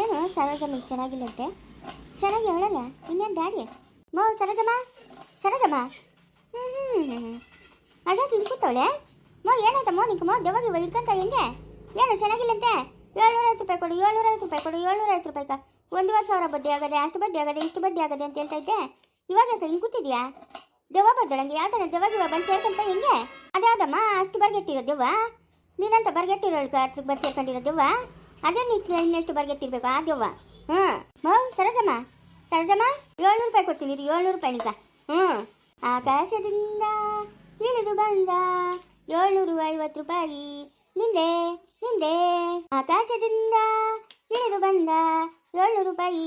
ಏನು ಸರೋಜಮ್ಮ ಚೆನ್ನಾಗಿಲ್ಲಂತೆ ಚೆನ್ನಾಗಿ ಹೇಳಲ್ಲ ಇನ್ನೇನು ಡ್ಯಾಡಿ? ಮೋ, ಸರೋಜಮ್ಮ? ಸರೋಜಮ್ಮ? ಹ್ಞೂ ಹ್ಞೂ ಅದೇ ತಿನ್ಕೂತವಳೆ ಮೋ ಏನಾಯ್ತಮ್ಮ ನಿಂಗೆ? ಮೋ ದೆವ್ವಾಗ ಇವಾಗ ಇಟ್ಕೊಂತ ಹೆಂಗೆ? ಏನು ಚೆನ್ನಾಗಿಲ್ಲಂತೆ ಏಳ್ನೂರೈವತ್ತು ರೂಪಾಯಿ ಕೊಡು, ಏಳ್ನೂರೈವತ್ತು ರೂಪಾಯಿ ಕೊಡು, ಏಳ್ನೂರೈವತ್ತು ರೂಪಾಯಿ ಕ ಒಂದೂವರೆ ಸಾವಿರ ಬಡ್ಡಿ ಆಗದೆ, ಅಷ್ಟು ಬಡ್ಡಿ ಆಗದೆ, ಇಷ್ಟು ಬಡ್ಡಿ ಆಗದೆ ಅಂತ ಹೇಳ್ತಾ ಇದ್ದೆ. ಇವಾಗ ಹಿಂಗೆ ಕೂತಿದ್ಯಾ? ದೆವ್ವ ಬರ್ದಳಂಗೆ ಯಾವ ಥರ ದೆವ್ವಾಗ ಇವಾಗ ಬಂದು ಸೇರ್ಕಂತ ಹೆಂಗೆ? ಅದ್ಯಾವ್ದಮ್ಮ? ಅಷ್ಟು ಬರ್ಗೆಟ್ಟಿರೋ ದೆವ್ವ? ನೀನಂತ ಬರ್ಗೆಟ್ಟಿರೋ ಹತ್ರ ಬಂದು ಸೇರ್ಕೊಂಡಿರೋ ದೆವ್ವ? ಅದೇ ಇಷ್ಟು ಇನ್ನೆಷ್ಟು ಬರ್ಗೆಟ್ಟಿರ್ಬೇಕು ಆ ದೆವ್ವ ಹ್ಞೂ ಮೌ ಸರೋಜಮ್ಮ. ಸರೋಜಮ್ಮ, ಏಳ್ನೂರು ರೂಪಾಯಿ ಕೊಡ್ತೀನಿ ರೀ, ಏಳ್ನೂರು ರೂಪಾಯಿ ನಿಂಗ ಹ್ಞೂ ಆಕಾಶದಿಂದ ಇಳಿದು ಬಂದ ಏಳ್ನೂರು ಐವತ್ತು ರೂಪಾಯಿ. ನಿಂದೆ ನಿಂದೆ. ಆಕಾಶದಿಂದ ಇಳಿದು ಬಂದ ಏಳ್ನೂರು ರೂಪಾಯಿ.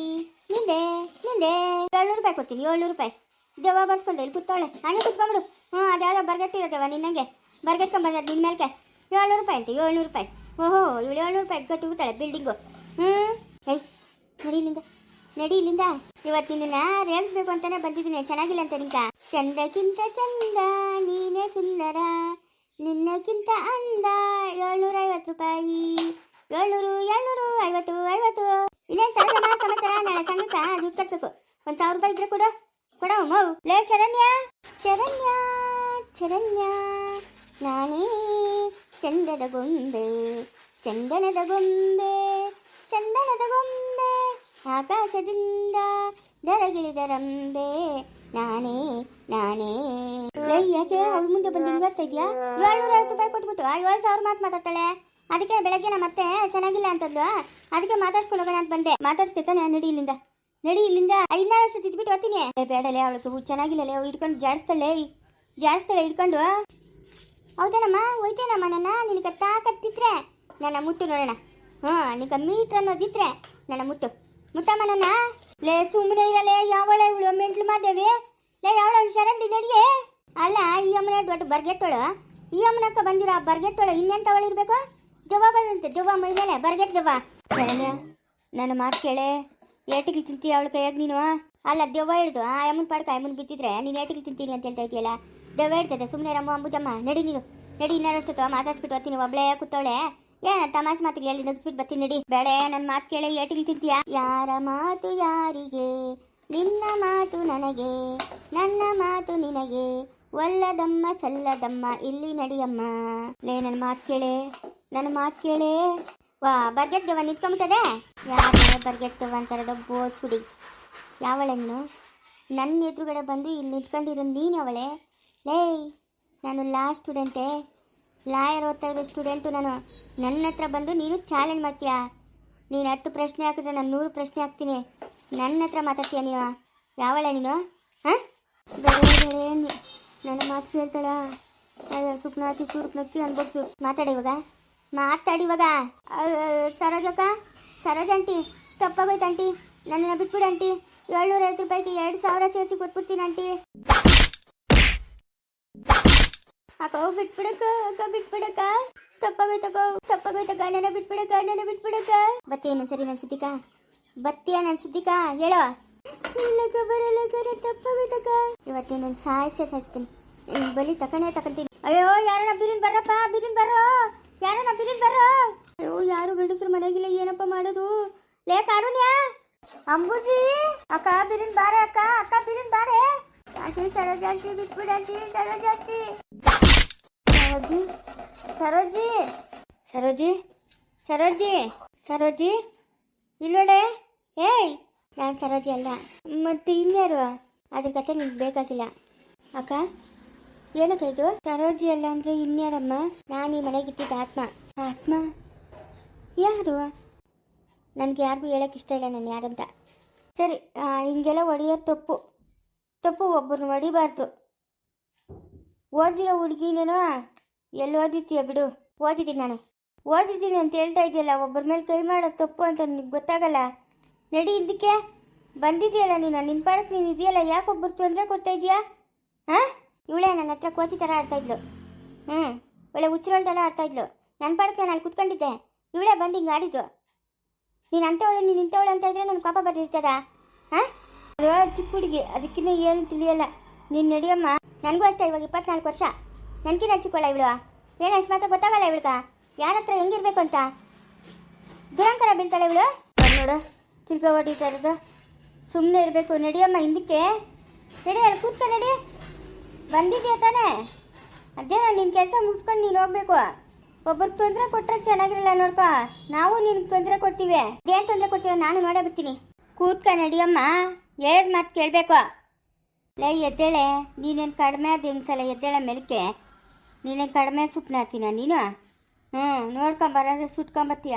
ನಿಂದೆ ನಿಂದೆ. ಏಳ್ನೂರು ರೂಪಾಯಿ ಕೊಡ್ತೀನಿ, ಏಳ್ನೂರು ರೂಪಾಯಿ. ದೆವ್ವ ಬರ್ಸ್ಕೊಂಡು, ಇಲ್ಲಿ ಕೂತ್ಕೊಳ್ಳೆ. ಹಂಗೆ ಕುತ್ಕೊಂಬಿಡು ಹ್ಞೂ ಅದ್ಯಾವುದೋ ಬರ್ಗಟ್ಟಿರೋ ದೆವ್ವ ನಿನ್ನಂಗೆ. ಬರ್ಗಟ್ಕೊಂಬಂದ ನಿನ್ನ ಮೇಲ್ಕೆ. ಏಳ್ನೂರು ರೂಪಾಯಿ ಅಂತೆ, ಏಳ್ನೂರು ರೂಪಾಯಿ. ಓಹೋ ಇವಳು ಏಳ್ನೂರು ರೂಪಾಯಿ ಕಟ್ಟಿ ಬಿಡ್ತಾಳೆ ಬಿಲ್ಡಿಂಗು ಹ್ಞೂ ಏಯ್ ನಡಿ ಇಲ್ಲಿಂದ ನಡಿ ಇಲ್ಲಿಂದ ಇವತ್ತು ನಿನ್ನ ರೇಗಿಸ್ಬೇಕು ಅಂತಾನೆ ಬಂದಿದ್ದೀನಿ ಚೆನ್ನಾಗಿಲ್ಲ ಅಂತ ನಿಂಕ ಚಂದಕ್ಕಿಂತ ಚಂದ ನೀನೇ ಸುಂದರ ನಿನ್ನಕ್ಕಿಂತ ಅಂದ ಏಳ್ನೂರ ಐವತ್ತು ರೂಪಾಯಿ ಏಳ್ನೂರು ಏಳ್ನೂರು ಐವತ್ತು ಐವತ್ತು ಇನ್ನೇನು ಸರಸಮ ಸಮಾಚಾರ ನಾಳೆ ಸಂಗತ ದುಡ್ಡು ಕಟ್ಬೇಕು ಒಂದು ಸಾವಿರ ರೂಪಾಯಿ ಇದ್ರೆ ಕೊಡು ಕೊಡೋ ಮೌ ಲೇ ಶರಣ್ಯ ಶರಣ್ಯ ಶರಣ್ಯ ನಾನೇ ಚಂದದ ಗೊಂಬೆ ಚಂದನದ ಗೊಂಬೆ ಚಂದನದ ಗೊಂಬೆ ಆಕಾಶದಿಂದ ದರಗಿಳಿದ ರಂಬೆ. ನಾನೇ ನಾನೇ. ಯಾಕೆ? ಅವಳು ಮುಂದೆ ಬಂದು ಹಿಂಗಾಡ್ತಾ ಇದೆಯಾ? ಏಳ್ನೂರ ಐವತ್ತು ರೂಪಾಯಿ ಕೊಟ್ಬಿಟ್ಟು ಏಳು ಸಾವಿರ ಮಾತು ಮಾತಾಡ್ತಾಳೆ. ಅದಕ್ಕೆ ಬೆಳಗ್ಗೆ ಮತ್ತೆ ಚೆನ್ನಾಗಿಲ್ಲ ಅಂತಂದ್ಲು. ಅದಕ್ಕೆ ಮಾತಾಡ್ಸ್ಕೊಂಡು ಹೋಗೋಣ ಅಂತ ಬಂದೆ. ಮಾತಾಡ್ಸ್ತಿರ್ತಾನೆ ನಡಿ ಇಲ್ಲಿಂದ. ನಡಿ ಇಲ್ಲಿಂದ. ಐನಾರು ಸತಿ ಇದ್ಬಿಟ್ಟು ಬರ್ತೀನಿ ಏ, ಬೇಡಲೇ ಅವಳಿಗೆ ಚೆನ್ನಾಗಿಲ್ಲಲೇ ಇಟ್ಕೊಂಡು ಜಾಡಿಸ್ತಾಳೆ ಜಾಡಿಸ್ತಾಳೆ ಇಟ್ಕೊಂಡು. ಹೌದೇನಮ್ಮ? ಹೋಯ್ತೇನಮ್ಮ ನನ್ನ? ನಿನಗೆ ತಾಕತ್ತಿದ್ರೆ ನನ್ನ ಮುಟ್ಟು ನೋಡೋಣ. ಹಾಂ, ನಿನಗೆ ಮೀಟ್ರ್ ಅನ್ನೋದಿದ್ರೆ ನನ್ನ ಮುಟ್ಟು. ಮುಟ್ಟಮ್ಮ ನನ್ನ. ಲೇ ಸುಮ್ಮನೆ ಇರಲೇ ಯಾವಳ ಇವಳು ಮೆಂಟ್ಲು ಮಾದೇವಿ? ಲೇ, ಯಾವಳ ಶರಂಡಿ ನಡಿಗೆ ಅಲ್ಲ, ಈ ಅಮ್ಮನ ದೊಡ್ಡ ಬರ್ಗೆಟ್ಟೋಳು. ಈ ಅಮ್ಮನಕ್ಕ ಬಂದಿರೋ ಆ ಬರ್ಗೆಟ್ಟೋಳು ಇನ್ನೆಂತವಳು ಇರಬೇಕು? ದೆವ್ವ ಬಂದಂತೆ, ದೆವ್ವ ಮೈ ಬರ್ಗೆಟ್ ದೆವ್ವ. ನನ್ನ ಮಾತು ಕೇಳೆ. ಏಟಿಗೆ ತಿಂತೀಯ ಅವಳು ಕೈಯಾಗ ನೀನು? ಅಲ್ಲ, ದೆವ್ವ ಹಿಡ್ದು ಆ ಅಮ್ಮನ ಪಾಡ್ಕ ಅಮ್ಮನ ಬಿತ್ತಿದ್ರೆ ನೀನು ಏಟಿಗೆ ತಿಂತೀನಿ ಅಂತ ಹೇಳ್ತಾ ಇದೆಯಲ್ಲ? ದೆವ್ವ ಹೇಳ್ತದೆ ಸುಮ್ಮನೆ ರಮ್ಮ ಅಂಬುಜಮ್ಮ ನಡಿ ನೀನು. ನಡಿ ಇನ್ನರಷ್ಟು ಮಾತಾಡ್ಸ್ಬಿಟ್ಟು ಬರ್ತೀನಿ, ಒಬ್ಳೆ ಕೂತವಳೆ. ಏನ ತಮಾಷೆ ಮಾತಿಗೆ ಹೇಳಿ ನಗಿಸ್ಬಿಟ್ಟು ಬರ್ತೀನಿ, ನಡಿ. ಬೇಡ ನನ್ನ ಮಾತು ಕೇಳಿ, ಏಟಿಗೆ ತಿಂತೀಯ? ಯಾರ ಮಾತು ಯಾರಿಗೆ? ನಿನ್ನ ಮಾತು ನನಗೆ, ನನ್ನ ಮಾತು ನಿನಗೆ. ಒಲ್ಲದಮ್ಮ, ಸಲ್ಲದಮ್ಮ, ಇಲ್ಲಿ ನಡಿಯಮ್ಮ ಲೇ ನನ್ನ ಮಾತು ಕೇಳೆ ನನ್ನ ಮಾತು ಕೇಳೆ. ವಾ, ಬರ್ಗೆಟ್ ದೆವ್ವ ನಿಂತ್ಕೊಂಬಿಟ್ಟದೆ ಯಾರ ಬರ್ಗೆಟ್ ದೆವ್ವ ಅಂತಾರೆ ಸುಡಿ ಯಾವಳೆನ್ನು? ನನ್ನ ಎದುರುಗಡೆ ಬಂದು ಇಲ್ಲಿ ನಿಂತ್ಕೊಂಡಿರೋ ನೀನು ಅವಳೆ? ಲೇಯ್ ನಾನು ಲಾ ಸ್ಟೂಡೆಂಟೇ ಲಾಯರ್ ಓದ್ತಾ ಸ್ಟೂಡೆಂಟು ನಾನು. ನನ್ನ ಹತ್ರ ಬಂದು ನೀನು ಚಾಲೆಂಜ್ ಮಾಡ್ತೀಯಾ? ನೀನು ಹತ್ತು ಪ್ರಶ್ನೆ ಹಾಕಿದ್ರೆ ನಾನು ನೂರು ಪ್ರಶ್ನೆ ಹಾಕ್ತೀನಿ. ನನ್ನ ಹತ್ರ ಮಾತಾಡ್ತೀಯ ನೀನು? ಯಾವಳ ನೀನು? ಹಾಂ? ನನ್ನ ಮಾತು ಕೇಳ್ತಾಳ. ಅಯ್ಯೋ ಸುಪ್ನಾತಿ ಸೂರ್ಪ್ನಕ್ಕಿ ಅನ್ಬೋದು. ಮಾತಾಡಿ ಇವಾಗ. ಮಾತಾಡಿ ಇವಾಗ. ಸರೋಜಕ್ಕ ಸರೋಜ ಆಂಟಿ ತಪ್ಪಾಗೋಯ್ತು ಆಂಟಿ ನನ್ನನ್ನು ಬಿಟ್ಬಿಡು ಆಂಟಿ ಏಳ್ನೂರ ಐವತ್ತು ರೂಪಾಯಿಗೆ ಎರಡು ಸಾವಿರ ಸೇರಿಸಿ ಕೊಟ್ಬಿಡ್ತೀನಿ ಆಂಟಿ ಅಕ್ಕ ಬಿಟ್ಬಿಡಕ ಅಕ್ಕ ಬಿಟ್ಬಿಡಕ್ಕ ತಪ್ಪಾಗೋಯ್ತಕ್ಕ ತಪ್ಪಾಗೋಯ್ತಕ್ಕ ನನ್ನ ಬಿಟ್ಬಿಡಕ ನನ್ನ ಬಿಟ್ಬಿಡಕ ಬತ್ತಿ ಸರಿ ನನ್ನ ಸುದ್ದಿಕ? ಬತ್ತಿಯ ನನ್ನ ಸುದ್ದಿಕ? ಹೇಳೋ. ಇಲ್ಲಕ ಬರಲ್ಲಕ ನನ್ನ ಇವತ್ತೇ ನನ್ನ ಸಾಯಿಸೇ ಸಾಯಿಸ್ತೀನಿ. ಬಲಿ ತಕನೇ ತಕೊಂತೀನಿ. ಅಯ್ಯೋ ಯಾರನ್ನ ಬಿರಿನ್ ಬರ್ರಪ್ಪ, ಬಿರಿನ್ ಬರೋ ಯಾರನ್ನ ಬಿರಿನ್ ಬರೋ ಅಯ್ಯೋ, ಯಾರು ಗಂಡಸರು ಮನೆಗಿಲ್ಲ ಏನಪ್ಪ ಮಾಡೋದು? ಲೇ, ಕಾರುಣ್ಯ. ಅಂಬುಜಿ, ಅಕ್ಕ, ಬಿರಿನ್ ಬಾರೆ, ಅಕ್ಕ ಅಕ್ಕ, ಬಿರಿನ್ ಬಾರೆ. ಜಾಸ್ತಿ ಸರ ಜಾಸ್ತಿ, ಬಿಟ್ಬಿಡ ಸರೋಜಾಂಟಿ ಸರೋಜಿ? ಸರೋಜಿ? ಸರೋಜಿ? ಸರೋಜಿ? ಸರೋಜಿ? ಇಲ್ಲೋಡೆ ಏಯ್! ನಾನು ಸರೋಜಿ ಅಲ್ಲ. ಮತ್ತೆ ಇನ್ಯಾರು? ಅದ್ರ ಕತೆ ನಿಮ್ಗೆ ಬೇಕಾಗಿಲ್ಲ. ಅಕ್ಕ, ಏನಕ್ಕ ಇದು? ಸರೋಜಿ ಅಲ್ಲ ಅಂದ್ರೆ ಇನ್ಯಾರಮ್ಮ? ನಾನು ಈ ಮನೆಗೆ ಆತ್ಮ. ಆತ್ಮ? ಯಾರು? ನನಗೆ ಯಾರಿಗೂ ಹೇಳಕ್ಕೆ ಇಷ್ಟ ಇಲ್ಲ ನಾನು ಯಾರಂತ. ಸರಿ ಹಿಂಗೆಲ್ಲ ಹೊಡೆಯೋದು ತಪ್ಪು. ತಪ್ಪು ಒಬ್ಬರನ್ನ ಹೊಡಿಬಾರ್ದು ಓದಿರೋ ಹುಡುಗಿನೇನೋ ಎಲ್ಲಿ ಓದಿದ್ದೀಯ ಬಿಡು? ಓದಿದ್ದೀನಿ ನಾನು. ಓದಿದ್ದೀನಿ ಅಂತ ಹೇಳ್ತಾ ಇದೆಯಲ್ಲ, ಒಬ್ಬರ ಮೇಲೆ ಕೈ ಮಾಡೋದು ತಪ್ಪು ಅಂತ ನಿನಗೆ ಗೊತ್ತಾಗಲ್ಲ? ನಡಿ ಇದಕ್ಕೆ ಬಂದಿದೆಯಲ್ಲ ನೀನು ನಿನ್ನ ಪಾಡಕ್ಕೆ ನೀನು ಇದೆಯಲ್ಲ, ಯಾಕೆ ಒಬ್ಬರು ತೊಂದರೆ ಕೊಡ್ತಾ ಇದೆಯಾ? ಹಾಂ? ಇವಳೆ ನನ್ನ ಹತ್ರ ಕೋತಿ ಥರ ಆಡ್ತಾ ಇದ್ಲು. ಹ್ಞೂ ಒಳ್ಳೆ ಹುಚ್ಚರೋಳ ಥರ ಆಡ್ತಾ ಇದ್ಲು. ನನ್ನ ಪಾಡಕ್ಕೆ ನಾನು ಅಲ್ಲಿ ಕುತ್ಕೊಂಡಿದ್ದೆ. ಇವಳೆ ಬಂದು ಹಿಂಗೆ ಆಡಿದ್ದು ನೀನು ಅಂಥವಳು ನೀನು ಇಂಥವಳು ಅಂತ ಇದ್ರೆ ನನ್ನ ಪಾಪ ಬರ್ತಿರ್ತದ ಹಾಂ? ಅದು ಚಿಕ್ಕ ಹುಡುಗಿ, ಅದಕ್ಕಿನ್ನ ಏನು ತಿಳಿಯಲ್ಲ. ನೀನು ನಡಿಯಮ್ಮ. ನನಗೂ ಅಷ್ಟೇ, ಇವಾಗ ಇಪ್ಪತ್ನಾಲ್ಕು ವರ್ಷ. ನನಗಿನ್ನ ಹಚ್ಚಿಕೊಳ್ಳ ಇವಳು? ಏನು ಅಷ್ಟು ಮಾತ್ರ ಗೊತ್ತಾಗಲ್ಲ ಇವಳ್ಗ? ಯಾರ ಹತ್ರ ಹೆಂಗಿರ್ಬೇಕು ಅಂತ? ದುರಂಕರ ಬೀಳ್ತಾಳೆ ಇವಳು? ನೋಡು, ತಿರ್ಗ ಹೊಡಿತಾ ಇರೋದು ಸುಮ್ಮನೆ ಇರಬೇಕು. ನಡಿಯಮ್ಮ ಹಿಂದಕ್ಕೆ. ನಡಿ, ಅಲ್ಲಿ ಕೂತ್ಕೊ, ನಡಿ. ಬಂದಿದ್ಯಾ ತಾನೇ? ನಾನು ನಿನ್ನ ಕೆಲಸ ಮುಗಿಸ್ಕೊಂಡು ನೀನು ಹೋಗ್ಬೇಕು. ಒಬ್ಬರಿಗೆ ತೊಂದರೆ ಕೊಟ್ಟರೆ ಚೆನ್ನಾಗಿರಲ್ಲ ನೋಡ್ಕೊ. ನಾವು ನಿನಗೆ ತೊಂದರೆ ಕೊಡ್ತೀವಿ. ಏನು ತೊಂದರೆ ಕೊಡ್ತೀವಿ ನಾನು ನೋಡೇ ಬರ್ತೀನಿ. ಕೂತ್ಕ ನಡಿಯಮ್ಮ ಹೇಳಿದ ಮಾತು ಕೇಳಬೇಕು. ಲೈ, ಎದ್ದೇಳೆ. ನೀನೇನು ಕಡಿಮೆ ಅದು ಹೆಂಗ್ಸಲ ಎದ್ದೇಳೆ ಮೆಲ್ಕೆ ನೀನೇನು ಕಡಿಮೆ ಸುಪ್ನ ಹಾಕ್ತೀನ ನೀನು? ಹ್ಞೂ ನೋಡ್ಕೊಂಬರೋದ್ರೆ ಸುಟ್ಕೊಂಬತ್ತೀಯ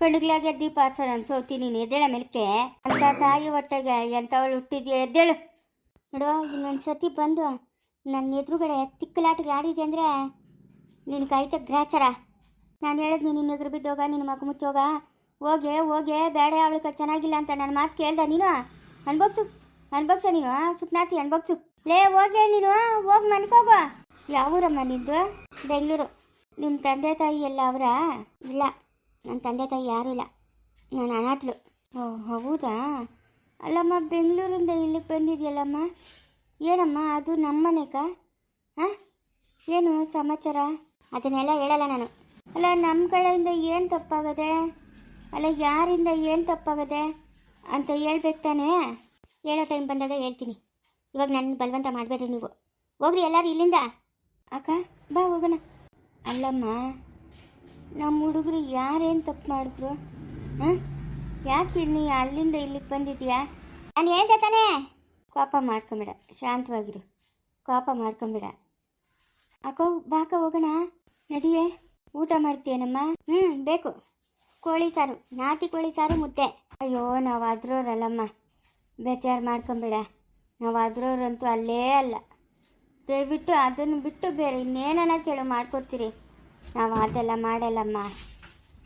ಕಣ್ಗ್ಲಾಗೆ ದೀಪ ಹರ್ಸೋಣ ಅನ್ಸೋತಿ ನೀನು, ಎದ್ದೇಳ ಮೆಲ್ಕೆ? ಅಂತ ತಾಯಿ ಹೊಟ್ಟೆಗೆ ಎಂಥವಳು ಹುಟ್ಟಿದ್ಯಾ, ಎದ್ದೇಳು. ನೋಡು ಇನ್ನೊಂದು ಸತಿ ಬಂದು ನನ್ನ ಎದುರುಗಡೆ ತಿಕ್ಕಲಾಟಗಳು ಆಡಿದೆ ಅಂದರೆ ನಿನ್ನ ಕಾಯ್ತ ಗ್ರಾಚಾರ. ನಾನು ಹೇಳಿದ್ ನೀನು ನಿನ್ನ ಎದುರು ಬಿದ್ದೋಗ ನಿನ್ನ ಮಗ ಮುಚ್ಚೋಗ, ಹೋಗೆ ಹೋಗೆ, ಬೇಡ ಅವಳಿಗೆ ಚೆನ್ನಾಗಿಲ್ಲ ಅಂತ ನನ್ನ ಮಾತು ಕೇಳ್ದ ನೀನು? ಅನ್ಬೋಗ್ಸು ಅನ್ಬೋಗ್ಸ ನೀನು, ಸುಪ್ನಾತಿ ಅನ್ಬೋಗ್ಸು ಲೇ, ಹೋಗೆ ನೀನು, ಹೋಗಿ ಮನ್ಕೋಗ. ಯಾವ ಊರಮ್ಮ ನಿಂದು? ಬೆಂಗಳೂರು. ನಿಮ್ಮ ತಂದೆ ತಾಯಿ ಎಲ್ಲ ಅವರ? ಇಲ್ಲ. ನನ್ನ ತಂದೆ ತಾಯಿ ಯಾರೂ ಇಲ್ಲ. ನಾನು ಅನಾಥಳು. ಓ, ಹೌದಾ? ಅಲ್ಲಮ್ಮ, ಬೆಂಗಳೂರಿಂದ ಇಲ್ಲಿಗೆ ಬಂದಿದೆಯಲ್ಲಮ್ಮ? ಏನಮ್ಮ, ಅದು ನಮ್ಮ ಮನೆಗ ಹಾಂ ಏನು ಸಮಾಚಾರ? ಅದನ್ನೆಲ್ಲ ಹೇಳಲ್ಲ ನಾನು. ಅಲ್ಲ ನಮ್ಮ ಕಡೆಯಿಂದ ಏನು ತಪ್ಪಾಗದೆ? ಅಲ್ಲ, ಯಾರಿಂದ ಏನು ತಪ್ಪಾಗದೆ? ಅಂತ ಹೇಳ್ಬೇಕು ತಾನೇ? ಹೇಳೋ ಟೈಮ್ ಬಂದಾಗ ಹೇಳ್ತೀನಿ. ಇವಾಗ ನನ್ನ ಬಲವಂತ ಮಾಡಬೇಡ್ರಿ ನೀವು. ಹೋಗ್ರಿ ಎಲ್ಲರೂ ಇಲ್ಲಿಂದ. ಅಕ್ಕ, ಬಾ ಹೋಗೋಣ. ಅಲ್ಲಮ್ಮ ನಮ್ಮ ಹುಡುಗರು ಯಾರೇನು ತಪ್ಪು ಮಾಡಿದ್ರು? ಹಾಂ? ಯಾಕೆ ನೀ ಅಲ್ಲಿಂದ ಇಲ್ಲಿಗೆ ಬಂದಿದ್ಯಾ? ನಾನು ಹೇಳ್ದೆ ತಾನೇ. ಕೋಪ ಮಾಡ್ಕೊಂಬೇಡ, ಶಾಂತವಾಗಿರು. ಕೋಪ ಮಾಡ್ಕೊಂಬೇಡ. ಅಕ್ಕ ಬಾಕ ಹೋಗೋಣ. ನಡಿಯೇ, ಊಟ ಮಾಡ್ತೀಯನಮ್ಮ? ಹ್ಞೂ ಬೇಕು. ಕೋಳಿ ಸಾರು, ನಾಟಿ ಕೋಳಿ ಸಾರು ಮುದ್ದೆ. ಅಯ್ಯೋ, ನಾವು ಅದ್ರೋರಲ್ಲಮ್ಮ. ಬೇಜಾರು ಮಾಡ್ಕೊಂಬೇಡ. ನಾವು ಅದ್ರೋರಂತೂ ಅಲ್ಲೇ ಅಲ್ಲ. ದಯವಿಟ್ಟು ಅದನ್ನು ಬಿಟ್ಟು ಬೇರೆ ಇನ್ನೇನನ್ನ ಕೇಳು ಮಾಡ್ಕೊಡ್ತೀರಿ. ನಾವು ಅದೆಲ್ಲ ಮಾಡಲ್ಲಮ್ಮ.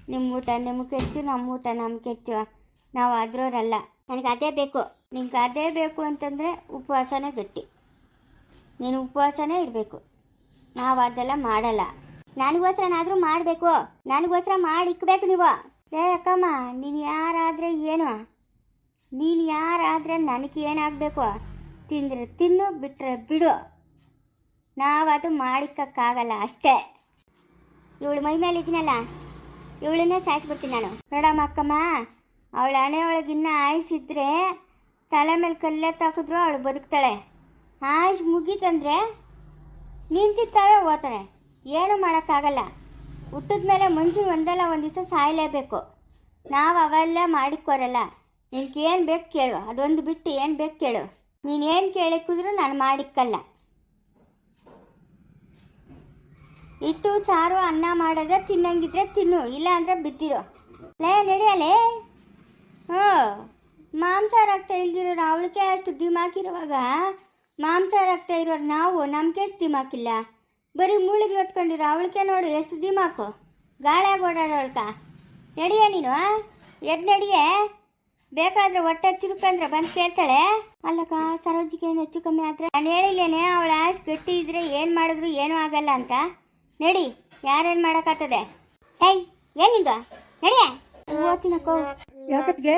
ನಿಮ್ಮ ಊಟ, ನಿಮ್ಗೆ ಕೆಚ್ಚು, ನಮ್ಮ ಊಟ ನಮ್ಮ ಕೆಚ್ಚು. ನಾವು ಅದ್ರೋರಲ್ಲ ನನಗೆ ಅದೇ ಬೇಕು. ನಿಂಗೆ ಅದೇ ಬೇಕು ಅಂತಂದರೆ ಉಪವಾಸನೇ ಗಟ್ಟಿ. ನೀನು ಉಪವಾಸನೇ ಇರಬೇಕು. ನಾವು ಅದೆಲ್ಲ ಮಾಡಲ್ಲ. ನನಗೋಸ್ಕರನಾದರೂ ಮಾಡಬೇಕು. ನನಗೋಸ್ಕರ ಮಾಡಿ ಇಕ್ಕಬೇಕು ನೀವು. ಏ ಅಕ್ಕಮ್ಮ, ನೀನು ಯಾರಾದರೆ ಏನು? ನೀನು ಯಾರಾದರೆ ನನಗೆ ಏನಾಗಬೇಕು ತಿಂದರೆ ತಿನ್ನು ಬಿಟ್ಟರೆ ಬಿಡು. ನಾವು ಅದು ಮಾಡಿಕ್ಕಾಗಲ್ಲ ಅಷ್ಟೇ. ಇವಳು ಮೈ ಮೇಲೆ ಇದೀನಲ್ಲ ಇವಳನ್ನೇ ಸಾಯಿಸ್ಬಿಡ್ತೀನಿ ನಾನು. ನೋಡಮ್ಮ ಅಕ್ಕಮ್ಮ, ಅವಳ ಹಣೆ ಒಳಗಿನ್ನ ಇನ್ನೂ ಆಯುಷ್ ಇದ್ರೆ ತಲೆ ಮೇಲೆ ಕಲ್ಲೇ ತಾಕಿದ್ರು ಅವಳು ಬದುಕ್ತಾಳೆ. ಆಯುಷ್ ಮುಗೀತಂದ್ರೆ ನಿಂತಿರ್ತಾವೆ ಓದ್ತಾಳೆ. ಏನು ಮಾಡೋಕ್ಕಾಗಲ್ಲ. ಹುಟ್ಟಿದ ಮೇಲೆ ಮನುಷ್ಯನ ಒಂದಲ್ಲ ಒಂದು ದಿವಸ ಸಾಯಲೇಬೇಕು. ನಾವು ಅವೆಲ್ಲ ಮಾಡಿಕೊರಲ್ಲ. ನಿನ್ಗೆ ಏನು ಬೇಕು ಕೇಳು. ಅದೊಂದು ಬಿಟ್ಟು ಏನು ಬೇಕು ಕೇಳು. ನೀನು ಏನು ಕೇಳಿಕ್ಕಿದ್ರು ನಾನು ಮಾಡಿಕ್ಕಲ್ಲ. ಇಟ್ಟು ಸಾರು, ಅನ್ನ ಮಾಡೋದ್ರೆ ತಿನ್ನಂಗಿದ್ರೆ ತಿನ್ನು ಇಲ್ಲ ಅಂದ್ರೆ ಬಿದ್ದಿರು. ಲೇ ನಡೆಯಲೇ ಹ್ಞೂ. ಮಾಂಸ ಆಗ್ತಾ ಇಲ್ದಿರೋರು ಅವಳಿಗೆ ಅಷ್ಟು ದಿಮಾಕಿರುವಾಗ ಮಾಂಸಾಹಾರ ಆಗ್ತಾ ಇರೋರು ನಾವು, ನಮ್ಗೆ ಎಷ್ಟು ದಿಮಾಕಿಲ್ಲ ಬರೀ ಮೂಳಿಗೆ ಹೊತ್ಕೊಂಡಿರೋ ಅವಳಿಗೆ ನೋಡು ಎಷ್ಟು ದಿಮಾಕು. ಗಾಳಿಯಾಗಿ ಓಡಾಡೋಳ್ಕ ನಡಿಯ ನೀನು ಎದ್ ನಡಿಯೇ? ಬೇಕಾದ್ರೆ ಹೊಟ್ಟೆ ತಿರುಕಂದ್ರೆ ಬಂದು ಕೇಳ್ತಾಳೆ. ಅಲ್ಲಕ್ಕ, ಸರೋಜಿಗೆ ಹೆಚ್ಚು ಕಮ್ಮಿ ಆದ್ರೆ. ನಾನು ಹೇಳಿಲ್ಲೇನೆ, ಅವಳ ಅಷ್ಟು ಗಟ್ಟಿ ಇದ್ರೆ ಏನು ಮಾಡಿದ್ರು ಏನೂ ಆಗಲ್ಲ ಅಂತ. ನಡಿ ಯಾರೇನು ಮಾಡೋಕ್ಕಾಗ್ತದೆ? ಹೇಯ್ ಏನಿದು? ನಡಿಯ ಓದ್ತೀನಕ್ಕೋ ಯಾಕತ್ಗೆ?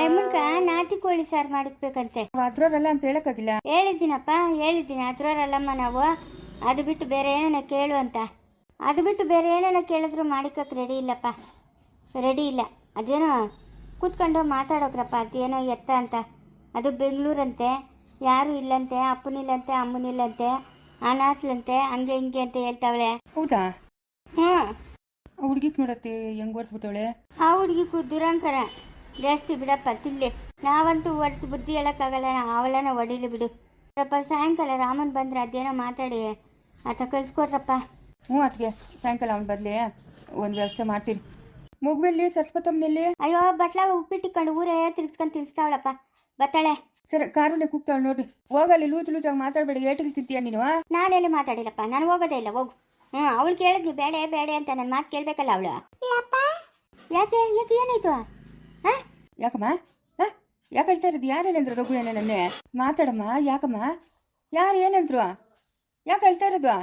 ಅಮ್ಮನ್ಕ ನಾಟಿ ಕೋಳಿ ಸಾರು ಮಾಡಿಕ್ಬೇಕಂತೆ. ಅದ್ರವ್ರಲ್ಲ ಅಂತ ಹೇಳಕ್ಕಾಗಿಲ್ಲ? ಹೇಳಿದ್ದೀನಪ್ಪ ಹೇಳಿದ್ದೀನಿ. ಅದ್ರವರಲ್ಲಮ್ಮ ನಾವು. ಅದು ಬಿಟ್ಟು ಬೇರೆ ಏನೇನ ಕೇಳು ಅಂತ. ಅದು ಬಿಟ್ಟು ಬೇರೆ ಏನೇನ ಕೇಳಿದ್ರು ಮಾಡಿಕಕ್ಕೆ ರೆಡಿ ಇಲ್ಲಪ್ಪ. ರೆಡಿ ಇಲ್ಲ. ಅದೇನೋ ಕೂತ್ಕೊಂಡು ಮಾತಾಡೋಕ್ರಪ್ಪ ಅದೇನೋ ಎತ್ತ ಅಂತ. ಅದು ಬೆಂಗಳೂರಂತೆ. ಯಾರು ಇಲ್ಲಂತೆ ಅಪ್ಪನಿಲ್ಲಂತೆ ಅಮ್ಮನಿಲ್ಲಂತೆ. ಅನಾಥ್ಲಂತೆ ಹಂಗೆ ಹಿಂಗೆ ಅಂತ ಹೇಳ್ತಾವಳೆ. ಹೌದಾ? ಹ್ಞೂ. ಆ ಹುಡ್ಗಿಕ್ ನೋಡತ್ತೆ ಹೆಂಗ್ ಹೊಡ್ಬಿಟ್ಟವಳೆ ಆ ಹುಡ್ಗಿ ದುರಂಕರ ಜಾಸ್ತಿ ಬಿಡಪ್ಪ ತಿನ್ಲಿ. ನಾವಂತೂ ಹೊರ್ತು ಬುದ್ಧಿ ಹೇಳೋಕ್ಕಾಗಲ್ಲ ಅವಳನ ಹೊಡಿಲಿ ಬಿಡು. ರಪ್ಪ ಸಾಯಂಕಾಲ ರಾಮನ್ ಬಂದ್ರೆ ಅದೇನೋ ಮಾತಾಡಿ ಆತ ಕಳ್ಸ್ಕೊಟ್ರಪ್ಪ ಹ್ಞೂ ಅದಕ್ಕೆ ಸಾಯಂಕಾಲ ಅವನ್ ಬದ್ಲಿ ಒಂದು ವ್ಯವಸ್ಥೆ ಮಾಡ್ತೀರಿ. ಮಗುವಲ್ಲಿ ಸರಸ್ವತಮ್ಮನಲ್ಲಿ ಅಯ್ಯೋ ಬಟ್ಲಾಗ ಉಪ್ಪಿಟ್ಟಿಕೊಂಡು ಊರೇ ತಿರ್ಗಿಸ್ಕೊಂಡು ತಿರ್ಗಿಸ್ತಾವಳಪ್ಪ. ಬತ್ತಾಳೆ. ಸರಿ ಕಾರಲ್ಲೇ ಕೂಗ್ತಾಳೆ ನೋಡಿ ಹೋಗಲ್ಲಿ ಲೂಚು ಲೂಚಾಗಿ ಮಾತಾಡಬೇಡಿ. ಏಟಿಗೆ ತಿಂತೀಯ ನೀನು ನಾನೆಲ್ಲಿ ಮಾತಾಡಿಲ್ಲಪ್ಪ? ನಾನು ಹೋಗೋದೇ ಇಲ್ಲ ಹೋಗು. ಹ್ಞೂ ಅವಳು ಕೇಳಿದ್ನಿ ಬೇಡ ಬೇಡ ಅಂತ ನನ್ನ ಮಾತು ಕೇಳಬೇಕಲ್ಲ ಅವಳು. ಯಾಕೆ ಯಾಕೆ ಏನಾಯ್ತು? ಹಾಂ ಯಾಕಮ್ಮ? ಹಾಂ ಯಾಕೆ ಹೇಳ್ತಾ ಇರೋದು? ಯಾರು ಏನಂದ್ರು ರಘು ಏನೇನನ್ನೇ ಮಾತಾಡಮ್ಮ ಯಾಕಮ್ಮ? ಯಾರು ಏನಂದ್ರು? ಯಾಕೆ ಹೇಳ್ತಾ ಇರೋದು?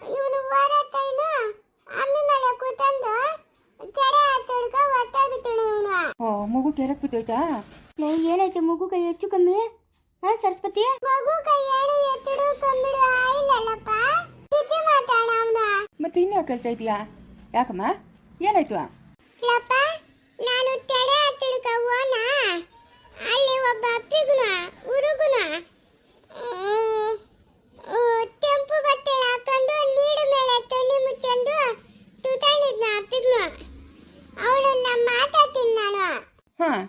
ಇವನು ಓಡಾಡ್ತಾಯಿನ ಆಮೇಲೆ ಮೇಲೆ ಕೂತಂದು ಹತ್ತಡ್ಕ ಓ ಮಗು ಕೆರಕ್ ಬಿದ್ದೋಯ್ತಾ? ಏನಾಯ್ತು? ಮಗು ಕೈ ಹೆಚ್ಚು ಕಮ್ಮಿ? ಹಾ ಸರಸ್ವತಿ? ಮಗು ಕೈ ಎತ್ತಡು ಕಮ್ಮಿಡು ಆಯಿಲ್ಲಲ್ಲಪ್ಪ ತಿಥಿ ಮಾತಾಡ ಅವನ. ಮತ್ತೆ ಇನ್ನ ಹೇಳ್ತಾ ಇದೀಯಾ ಯಾಕಮ್ಮ? ಏನಾಯ್ತು? ಲಪ್ಪ ನಾನು ತೆಡೆ ಹತ್ತಿರಕ ಹೋನ ಅಲ್ಲಿ ಒಬ್ಬ ಅಪ್ಪಿಗುನ ಹುಡುಗನ. ಕೆಂಪು ಬಟ್ಟೆ ಹಾಕೊಂಡು ನೀರು ಮೇಲೆ ತಣ್ಣಿ ತುತಾಣಿದ್ನ ಅಪ್ಪಿಗುನ ಅವಳನ್ನ ಮಾತಾಡ್ತೀನಿ ನಾನು ಹಾಂ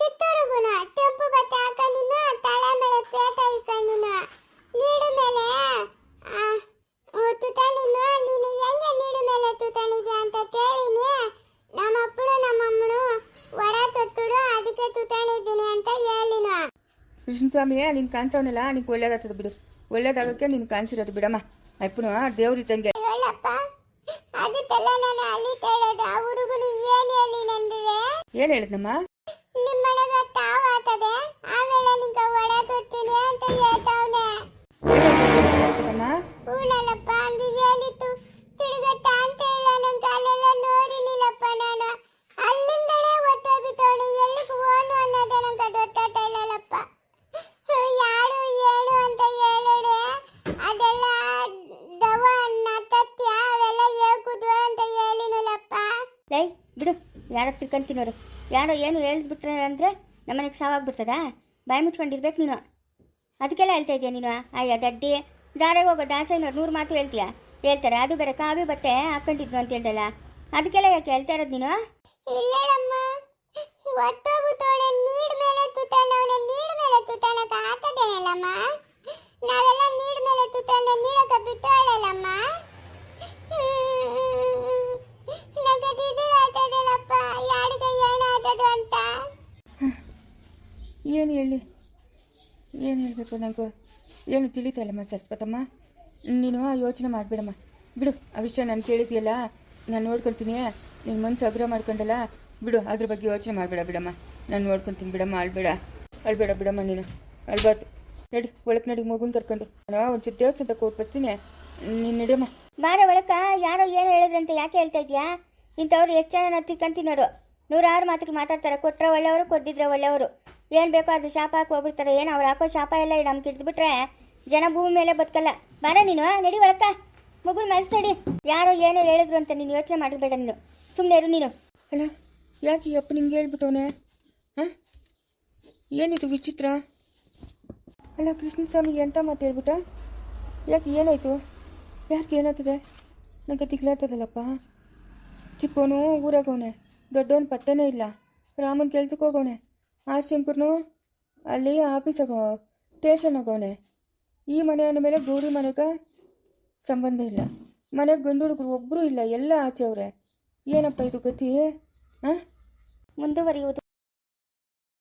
ಚಿತ್ತೂರುಗುನ ಕೆಂಪು ಬಟ್ಟೆ ಹಾಕೊಂಡಿನ ತಲೆ ಮೇಲೆ ಪೇಟ ಇಕ್ಕೊಂಡಿನ ನೀರು ಮೇಲೆ ತುತಾಣಿನ ನೀನು ಹೆಂಗೆ ನೀರು ಮೇಲೆ ತುತಾಣಿದ್ಯಾ ಅಂತ ಕೇಳಿನಿ ನಮ್ಮ ಅಪ್ಪನು ನಮ್ಮ ಅಮ್ಮನು ಒಡ ತೊತ್ತುಡು ಅದಕ್ಕೆ ತುತಾಣಿದ್ದೀನಿ ಅಂತ ಹೇಳಿನ ಕೃಷ್ಣಸ್ವಾಮಿ ನೀನು ಕಾಣಿಸೋನಲ್ಲ ನಿನ್ಗೆ ಒಳ್ಳೇದಾಗ್ತದೆ ಬಿಡು. ಒಳ್ಳೇದಾಗಕ್ಕೆ ನೀನು ಕಾಣಿಸಿರೋದು ಬಿಡಮ್ಮ. ಅಪ್ಪನು ದೇವ್ರ ಇದ್ದಂಗೆ. ಏನು ಹೇಳಿ ಏನ್ ಏನು ಹೇಳಿದ್ನಮ್ಮ? ಆಮೇಲೆ ಯಾರೋ ತಿಳ್ಕೊಂತಿನೋರು ಯಾರೋ ಏನು ಹೇಳಿದ್ಬಿಟ್ರೆ ಅಂದರೆ ನಮ್ಮನೆಗೆ ಸಾವಾಗ್ಬಿಡ್ತದಾ? ಬಾಯಿ ಮುಚ್ಕೊಂಡಿರ್ಬೇಕು ನೀನು. ಅದಕ್ಕೆಲ್ಲ ಹೇಳ್ತಾ ಇದೆಯಾ ನೀನು? ಅಯ್ಯ, ದಡ್ಡಿ. ದಾರೆಗೆ ಹೋಗೋ ದಾಸಯ್ಯನವ್ರು ನೂರು ಮಾತು ಹೇಳ್ತೀಯ? ಹೇಳ್ತಾರೆ. ಅದು ಬೇರೆ ಕಾವಿ ಬಟ್ಟೆ ಹಾಕೊಂಡಿದ್ದು ಅಂತ ಹೇಳ್ದಲ್ಲ. ಅದಕ್ಕೆಲ್ಲ ಯಾಕೆ ಹೇಳ್ತಾ ಇರೋದು ನೀನು? ಒತ್ತೋಗುತ್ತವಳೆ ನೀಡ್ ಮೇಲೆ ತುತ್ತಾನವನ ನೀಡ್ ಮೇಲೆ ತುತ್ತಾನಕ ಆತದೇನಲ್ಲಮ್ಮ ನಾವೆಲ್ಲ ನೀಡ್ ಮೇಲೆ ತುತ್ತಾನ ನೀಡಕ ಬಿಟ್ಟವಳಲ್ಲಮ್ಮ ನಗದಿದ್ದು ಆತದಲ್ಲಪ್ಪ ಯಾರಿಗೆ ಏನಾದದು ಅಂತ ಏನು ಹೇಳಿ? ಏನು ಹೇಳಬೇಕು ನನಗೂ ಏನು ತಿಳಿತಾಯಿಲ್ಲಮ್ಮ ಸಸ್ಪತಮ್ಮ ನೀನು ಯೋಚನೆ ಮಾಡಬೇಡಮ್ಮ. ಬಿಡು, ಆ ವಿಷಯ ನಾನು ಕೇಳಿದೆಯಲ್ಲ, ನಾನು ನೋಡ್ಕೊತೀನಿ. ನಿನ್ನ ಮನಸ್ಸು ಅಗ್ರಹ ಮಾಡ್ಕೊಂಡಲ್ಲ, ಬಿಡು, ಅದ್ರ ಬಗ್ಗೆ ಯೋಚನೆ ಮಾಡಬೇಡ ಬಿಡಮ್ಮ. ನಾನು ನೋಡ್ಕೊತೀನಿ ಬಿಡಮ್ಮ, ಅಳ್ಬೇಡ. ಅಳ್ಬೇಡ ಬಿಡಮ್ಮ ನೀನು. ಅಳ್ಬಾರ್ದು. ನಡಿ ಒಳಕ್ಕೆ ನಡಿ, ಮಗುನ ಕರ್ಕೊಂಡು. ನಾನು ಒಂಚೂರು ದೇವಸ್ಥಾನಕ್ಕೆ ಹೋಗಿ ಬರ್ತೀನಿ. ನೀನು ನಡಿಯಮ್ಮ. ಬಾರ ಒಳಕ ಯಾರೋ ಏನು ಹೇಳಿದ್ರಂತೆ, ಯಾಕೆ ಹೇಳ್ತಾ ಇದೀಯಾ? ಇಂಥವ್ರು ಎಷ್ಟು ಜನ ತಿಕ್ಕಂತಿನೋರು ನೂರಾರು ಮಾತುಗಳು ಮಾತಾಡ್ತಾರೆ. ಕೊಟ್ಟರೆ ಒಳ್ಳೆಯವರು, ಕೊಡ್ದಿದ್ರೆ ಒಳ್ಳೆಯವರು. ಏನು ಬೇಕೋ ಅದು ಶಾಪ ಹಾಕಿ ಹೋಗ್ಬಿಡ್ತಾರೆ. ಏನು ಅವ್ರು ಹಾಕೋ ಶಾಪ ಎಲ್ಲ ನಮ್ಗೆ ಹಿಡಿದ್ಬಿಟ್ರೆ ಜನ ಭೂಮಿ ಮೇಲೆ ಬದುಕಲ್ಲ. ಬಾರ ನೀನು ನಡಿ ಒಳಕ ಮಗುರು ಮನಸ್ಸು ನಡಿ ಯಾರೋ ಏನೋ ಹೇಳಿದ್ರು ಅಂತ ನೀನು ಯೋಚನೆ ಮಾಡಬೇಡ ನೀನು. ಸುಮ್ಮನೆ ಇರು ನೀನು. ಅಣ್ಣ, ಯಾಕೆ ಅಪ್ಪ ನಿಂಗೆ ಹೇಳ್ಬಿಟ್ಟವನೇ? ಹಾಂ? ಏನಿದು ವಿಚಿತ್ರ? ಅಣ್ಣ ಕೃಷ್ಣ ಸ್ವಾಮಿ ಎಂತ ಮಾತು ಹೇಳ್ಬಿಟ್ಟ? ಯಾಕೆ ಏನಾಯಿತು? ಯಾಕೆ ಏನಾಗ್ತದೆ? ನನಗೆ ತಿಗ್ಲಾಗ್ತದಲ್ಲಪ್ಪ ಚಿಕ್ಕವನು ಊರಾಗವನೆ. ದೊಡ್ಡವನು ಪತ್ತೆನೇ ಇಲ್ಲ. ರಾಮನ್ ಕೆಲ್ಸಕ್ಕೆ ಹೋಗೋಣೆ ಆ ಶಂಕರ್ನು ಅಲ್ಲಿ ಆಫೀಸಾಗ ಸ್ಟೇಷನ್ ಹೋಗೋಣೆ ಈ ಮನೆ ಅಂದ ಮೇಲೆ ಗೌರಿ ಮನೆಗೆ ಸಂಬಂಧ ಇಲ್ಲ. ಮನೆಗೆ ಗಂಡು ಹುಡುಗರು ಒಬ್ಬರೂ ಇಲ್ಲ, ಎಲ್ಲ ಆಚೆ ಅವರೇ. ಏನಪ್ಪ ಇದು ಗತಿ, ಹಾಂ? ಮುಂದುವರಿಯುವುದು